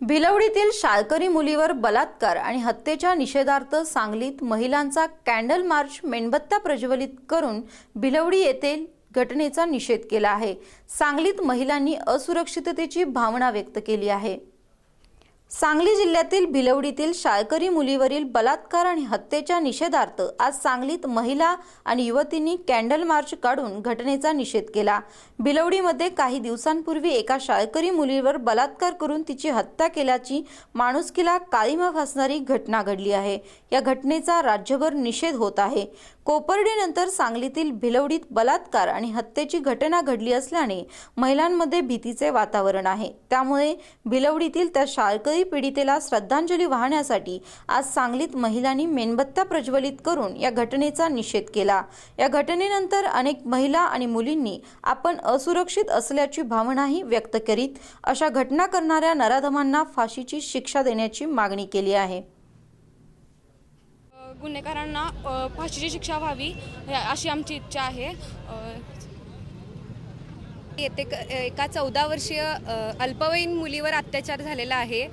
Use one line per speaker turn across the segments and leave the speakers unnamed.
भिलवडीतील शाळकरी मुलीवर बलात्कार आणि हत्येच्या निषेधार्थ सांगलीत महिलांचा कॅन्डल मार्च मेणबत्त्या प्रज्वलित करून भिलवडी येथील घटनेचा निषेध केला आहे. सांगलीत महिलांनी असुरक्षिततेची भावना व्यक्त केली आहे. सांगली जिल्ह्यातील भिलवडीतील शाळकरी मुलीवरील बलात्कार आणि हत्येच्या निषेधार्थ आज सांगलीत महिला आणि युवतींनी कॅन्डल मार्च काढून घटनेचा निषेध केला. भिलवडीमध्ये काही दिवसांपूर्वी एका शाळकरी मुलीवर बलात्कार करून तिची हत्या केल्याची माणुसकीला काळीमा फासणारी घटना घडली आहे. या घटनेचा राज्यभर निषेध होत आहे. कोपर्डीनंतर सांगलीतील भिलवडीत बलात्कार आणि हत्येची घटना घडली असल्याने महिलांमध्ये भीतीचे वातावरण आहे. त्यामुळे भिलवडीतील त्या शाळकरी पीडितेला श्रद्धांजली वाहण्यासाठी आज सांगलीत महिलांनी मेणबत्त्या प्रज्वलित करून या घटनेचा निषेध केला. या घटनेनंतर अनेक महिला आणि मुलींनी आपण असुरक्षित असल्याची भावनाही व्यक्त करीत अशा घटना करणाऱ्या नराधमांना फाशीची शिक्षा देण्याची मागणी केली आहे.
गुन्हेगारांना फाशीची शिक्षा व्हावी अशी आमची इच्छा आहे.
येथे क- एका चौदा वर्षीय अल्पवयीन मुलीवर अत्याचार झालेला आहे.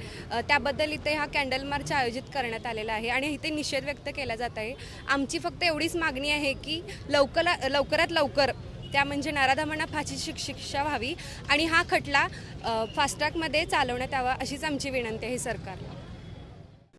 त्याबद्दल इथे हा कॅन्डल मार्च आयोजित करण्यात आलेला आहे आणि इथे निषेध व्यक्त केला जात आहे. आमची फक्त एवढीच मागणी आहे की लवकर लवकरात लवकर त्या म्हणजे नाराधामांना फाशीची शिक शिक्षा व्हावी आणि हा खटला फास्ट्रॅकमध्ये चालवण्यात यावा अशीच आमची विनंती आहे सरकारला.